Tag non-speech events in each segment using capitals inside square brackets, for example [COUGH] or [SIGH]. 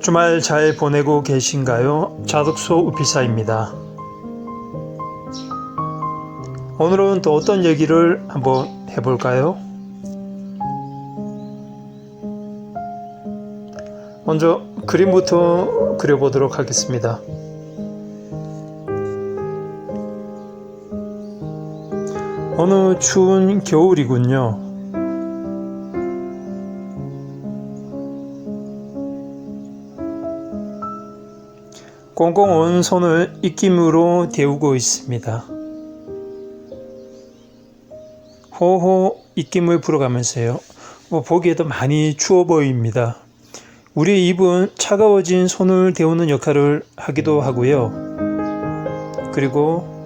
주말 잘 보내고 계신가요? 자덕소 우피사입니다. 오늘은 또 어떤 얘기를 한번 해볼까요? 먼저 그림부터 그려보도록 하겠습니다. 어느 추운 겨울이군요. 꽁꽁 온 손을 입김으로 데우고 있습니다. 호호 입김을 불어가면서요. 뭐 보기에도 많이 추워 보입니다. 우리 입은 차가워진 손을 데우는 역할을 하기도 하고요. 그리고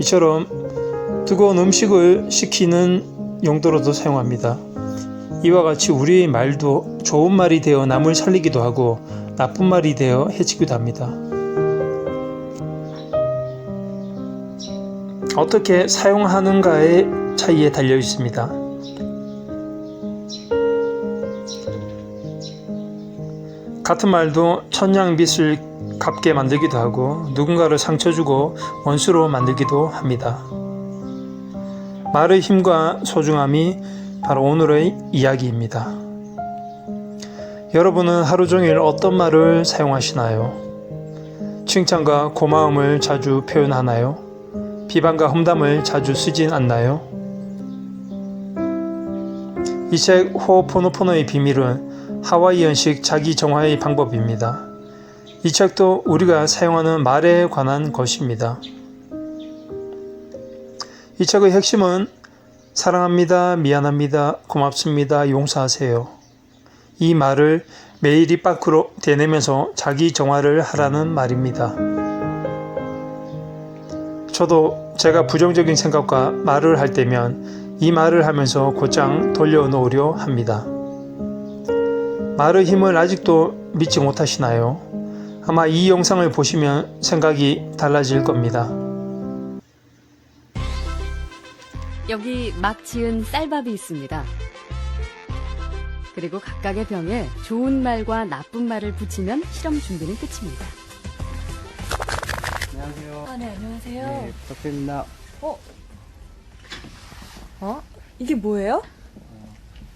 이처럼 뜨거운 음식을 식히는 용도로도 사용합니다. 이와 같이 우리의 말도 좋은 말이 되어 남을 살리기도 하고 나쁜 말이 되어 해치기도 합니다. 어떻게 사용하는가의 차이에 달려 있습니다. 같은 말도 천냥빚을 갚게 만들기도 하고 누군가를 상처 주고 원수로 만들기도 합니다. 말의 힘과 소중함이 바로 오늘의 이야기입니다. 여러분은 하루 종일 어떤 말을 사용하시나요? 칭찬과 고마움을 자주 표현하나요? 비방과 험담을 자주 쓰진 않나요? 이 책 호포노포노의 비밀은 하와이언식 자기 정화의 방법입니다. 이 책도 우리가 사용하는 말에 관한 것입니다. 이 책의 핵심은 사랑합니다, 미안합니다, 고맙습니다, 용서하세요. 이 말을 매일 입 밖으로 대내면서 자기 정화를 하라는 말입니다. 저도 제가 부정적인 생각과 말을 할 때면 이 말을 하면서 곧장 돌려놓으려 합니다. 말의 힘을 아직도 믿지 못하시나요? 아마 이 영상을 보시면 생각이 달라질 겁니다. 여기 막 지은 쌀밥이 있습니다. 그리고 각각의 병에 좋은 말과 나쁜 말을 붙이면 실험 준비는 끝입니다. 안녕하세요. 아, 네, 안녕하세요. 네, 부탁드립니다. 어? 이게 뭐예요?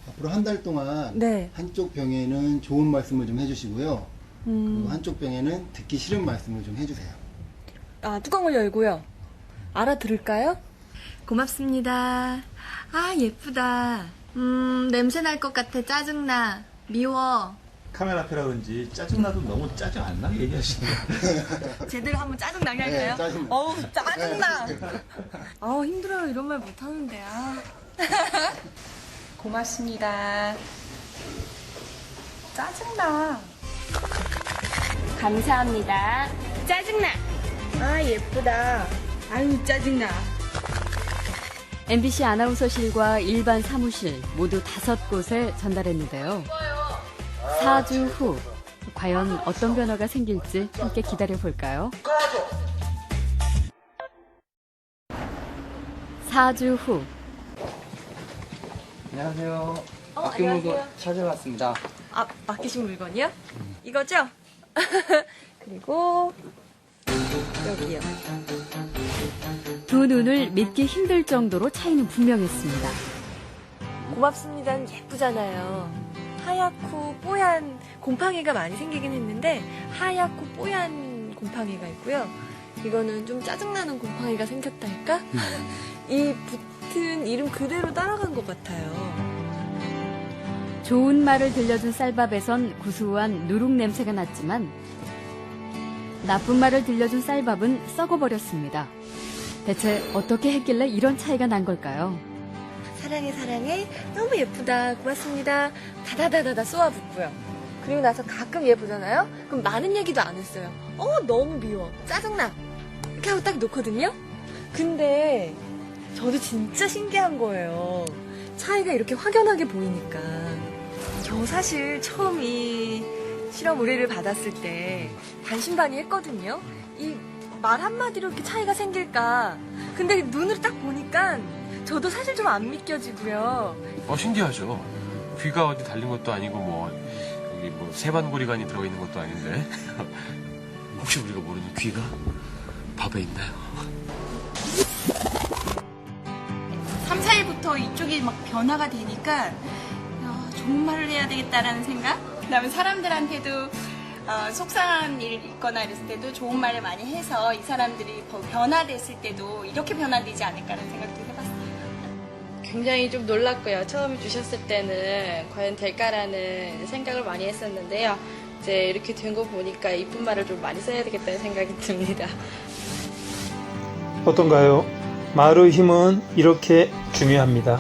앞으로 한 달 동안 네. 한쪽 병에는 좋은 말씀을 좀 해주시고요. 음, 그리고 한쪽 병에는 듣기 싫은 말씀을 좀 해주세요. 아, 뚜껑을 열고요. 알아들을까요? 고맙습니다. 아, 예쁘다. 음, 냄새 날 것 같아. 짜증나. 미워. 카메라 앞이라 그런지 짜증나도 너무 짜증 안 나게 얘기하시는 거예요. [LAUGHS] 제대로 한번 짜증나게 할까요? 네, 짜증. 어우, 짜증나. [LAUGHS] 아우, 힘들어요. 이런 말 못하는데. 아. [LAUGHS] 고맙습니다. 짜증나. 감사합니다. 짜증나. 아, 예쁘다. 아유, 짜증나. MBC 아나운서실과 일반 사무실 모두 다섯 곳에 전달했는데요. 4주 후 과연 어떤 변화가 생길지 함께 기다려 볼까요? 4주 후 안녕하세요. 어, 아껴 물건 안녕하세요. 찾아왔습니다. 아, 맡기신 물건이요? 이거죠? [LAUGHS] 그리고 여기요. 두 눈을 믿기 힘들 정도로 차이는 분명했습니다. 고맙습니다는 예쁘잖아요. 하얗고 뽀얀 곰팡이가 많이 생기긴 했는데 하얗고 뽀얀 곰팡이가 있고요. 이거는 좀 짜증나는 곰팡이가 생겼달까? [LAUGHS] 이 붙은 이름 그대로 따라간 것 같아요. 좋은 말을 들려준 쌀밥에선 구수한 누룩 냄새가 났지만 나쁜 말을 들려준 쌀밥은 썩어버렸습니다. 대체 어떻게 했길래 이런 차이가 난 걸까요? 사랑해 사랑해. 너무 예쁘다. 고맙습니다. 다다다다다 쏘아붙고요. 그리고 나서 가끔 얘 보잖아요? 그럼 많은 얘기도 안 했어요. 어 너무 미워. 짜증나. 이렇게 하고 딱 놓거든요? 근데 저도 진짜 신기한 거예요. 차이가 이렇게 확연하게 보이니까 저 사실 처음 이 실험 의뢰를 받았을 때 반신반의 했거든요. 이 말 한마디로 이렇게 차이가 생길까. 근데 눈으로 딱 보니까 저도 사실 좀 안 믿겨지고요. 어, 신기하죠. 귀가 어디 달린 것도 아니고 뭐 여기 뭐 세반고리관이 들어가 있는 것도 아닌데 [LAUGHS] 혹시 우리가 모르는 귀가 밥에 있나요? 3, 4일부터 이쪽이 막 변화가 되니까 어, 좋은 말을 해야 되겠다라는 생각? 그다음에 사람들한테도 어, 속상한 일 있거나 이랬을 때도 좋은 말을 많이 해서 이 사람들이 더 변화됐을 때도 이렇게 변화되지 않을까라는 생각도 해봤어요. 굉장히 좀 놀랐고요. 처음 주셨을 때는 과연 될까라는 생각을 많이 했었는데요. 이제 이렇게 된 거 보니까 이쁜 말을 좀 많이 써야 되겠다는 생각이 듭니다. 어떤가요? 말의 힘은 이렇게 중요합니다.